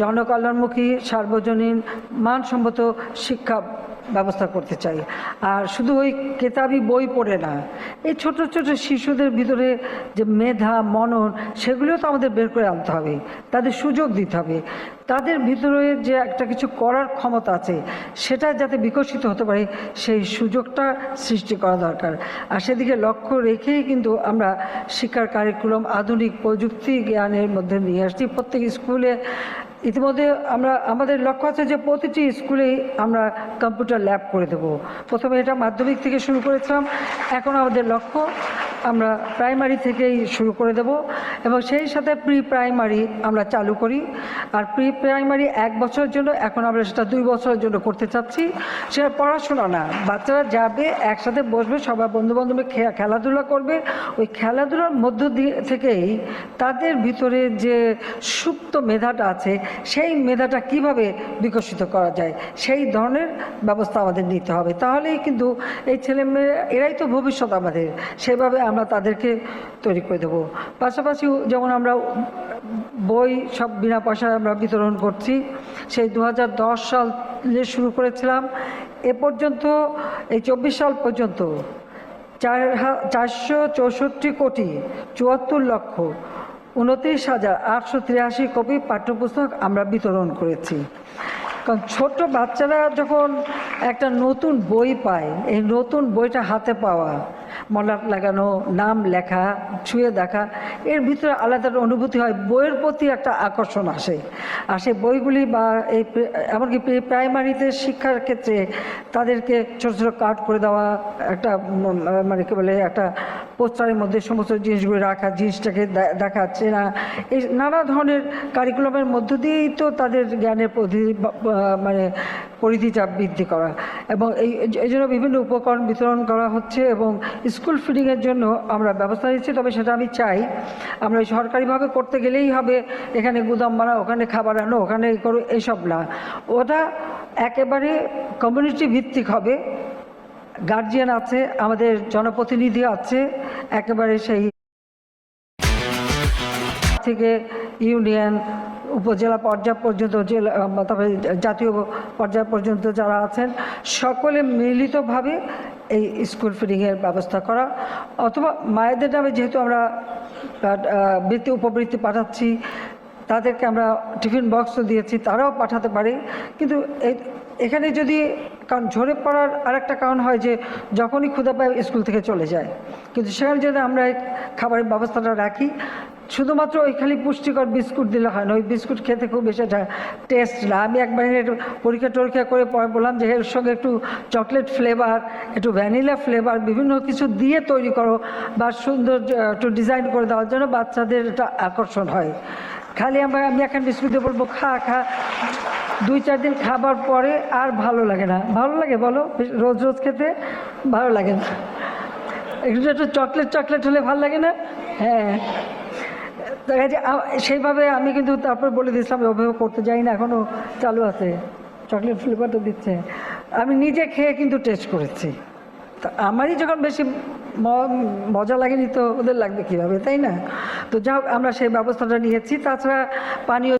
জনকল্যাণমুখী, সার্বজনীন, মানসম্মত শিক্ষা ব্যবস্থা করতে চাই। আর শুধু ওই কেতাবি বই পড়ে না, এই ছোট ছোট শিশুদের ভিতরে যে মেধা, মনন সেগুলোও তো আমাদের বের করে আনতে হবে, তাদের সুযোগ দিতে হবে। তাদের ভিতরে যে একটা কিছু করার ক্ষমতা আছে, সেটা যাতে বিকশিত হতে পারে, সেই সুযোগটা সৃষ্টি করা দরকার। আর সেদিকে লক্ষ্য রেখেই কিন্তু আমরা শিক্ষার কারিকুলাম, আধুনিক প্রযুক্তি জ্ঞানের মধ্যে নিয়ে আসছি। প্রত্যেক স্কুলে ইতিমধ্যে আমরা, আমাদের লক্ষ্য আছে যে প্রতিটি স্কুলেই আমরা কম্পিউটার ল্যাব করে দেব। প্রথমে এটা মাধ্যমিক থেকে শুরু করেছিলাম। এখন আমাদের লক্ষ্য আমরা প্রাইমারি থেকেই শুরু করে দেব এবং সেই সাথে প্রি প্রাইমারি আমরা চালু করি। আর প্রি প্রাইমারি এক বছরের জন্য, এখন আমরা সেটা দুই বছরের জন্য করতে চাচ্ছি। সেটা পড়াশোনা না, বাচ্চারা যাবে, একসাথে বসবে সবাই বন্ধুবান্ধবে খেলাধুলা করবে। ওই খেলাধুলার মধ্য দিয়ে থেকেই তাদের ভিতরে যে সুপ্ত মেধাটা আছে, সেই মেধাটা কীভাবে বিকশিত করা যায়, সেই ধরনের ব্যবস্থা আমাদের নিতে হবে। তাহলেই কিন্তু এই ছেলে মেয়ে এরাই তো ভবিষ্যৎ আমাদের। সেভাবে আমরা তাদেরকে তৈরি করে দেবো। পাশাপাশি যেমন আমরা বই সব বিনা পয়সায় আমরা বিতরণ করছি, সেই দু হাজার দশ সালে শুরু করেছিলাম। এ পর্যন্ত, এই চব্বিশ সাল পর্যন্ত চার চারশো চৌষট্টি কোটি চুয়াত্তর লক্ষ উনত্রিশ হাজার আটশো তিরাশি কপি পাঠ্যপুস্তক আমরা বিতরণ করেছি। কারণ ছোট বাচ্চারা যখন একটা নতুন বই পায়, এই নতুন বইটা হাতে পাওয়া মলাট লাগানো, নাম লেখা, ছুঁয়ে দেখা, এর ভিতরে আলাদা অনুভূতি হয়, বইয়ের প্রতি একটা আকর্ষণ আসে। আর সেই বইগুলি বা এই এমনকি প্রাইমারিতে শিক্ষার ক্ষেত্রে তাদেরকে ছোটো ছোটো কার্ড করে দেওয়া, একটা মানে কী বলে, একটা পোস্টারের মধ্যে সমস্ত জিনিসগুলো রাখা, জিনিসটাকে দেখাচ্ছে না। এই নানা ধরনের কারিকুলামের মধ্য দিয়েই তো তাদের জ্ঞানের পরিধি মানে পরিধিটা বৃদ্ধি করা। এবং এই এই জন্য বিভিন্ন উপকরণ বিতরণ করা হচ্ছে এবং স্কুল ফিডিংয়ের জন্য আমরা ব্যবস্থা নিচ্ছি। তবে সেটা আমি চাই, আমরা সরকারিভাবে করতে গেলেই হবে। এখানে গুদাম বানা ওখানে খাবার আনো, ওখানে করো এইসব না। ওটা একেবারে কমিউনিটি ভিত্তিক হবে। গার্জিয়ান আছে, আমাদের জনপ্রতিনিধি আছে, একেবারে সেই থেকে ইউনিয়ন উপজেলা পর্যায় পর্যন্ত, জেলা তারপরে জাতীয় পর্যায় পর্যন্ত যারা আছেন, সকলে মিলিতভাবে এই স্কুল ফিডিংয়ের ব্যবস্থা করা। অথবা মায়েদের নামে যেহেতু আমরা বৃত্তি উপবৃত্তি পাঠাচ্ছি, তাদেরকে আমরা টিফিন বক্সও দিয়েছি, তারাও পাঠাতে পারে। কিন্তু এখানে যদি কারণ ঝরে পড়ার আরেকটা কারণ হয় যে যখনই ক্ষুদা পায় স্কুল থেকে চলে যায়। কিন্তু সেখানে যদি আমরা খাবারের ব্যবস্থাটা রাখি, শুধুমাত্র ওই খালি পুষ্টিকর বিস্কুট দিলে হয় না, ওই বিস্কুট খেতে খুব বেশি টেস্ট না। আমি একবার পরীক্ষা টরীক্ষা করে পরে বললাম যে এর সঙ্গে একটু চকলেট ফ্লেভার একটু ভ্যানিলা ফ্লেভার বিভিন্ন কিছু দিয়ে তৈরি করো বা সুন্দর একটু ডিজাইন করে দেওয়ার জন্য বাচ্চাদের এটা আকর্ষণ হয়। খালি আমরা আমি এখন বিস্কুট দিয়ে বলব খা খা। দুই চার দিন খাবার পরে আর ভালো লাগে না। ভালো লাগে বলো? রোজ রোজ খেতে ভালো লাগে না। একটু একটু চকলেট চকলেট হলে ভালো লাগে না? হ্যাঁ। দেখা যায় সেইভাবে আমি কিন্তু তারপর বলে দিয়েছিলাম অভিযোগ করতে যাই না এখনও চালু আছে। চকলেট ফ্লেভারটা দিচ্ছে? আমি নিজে খেয়ে কিন্তু টেস্ট করেছি। তা আমারই যখন বেশি মজা লাগেনি তো ওদের লাগবে কীভাবে, তাই না? তো হোক, আমরা সেই ব্যবস্থাটা নিয়েছি। তাছাড়া পানীয়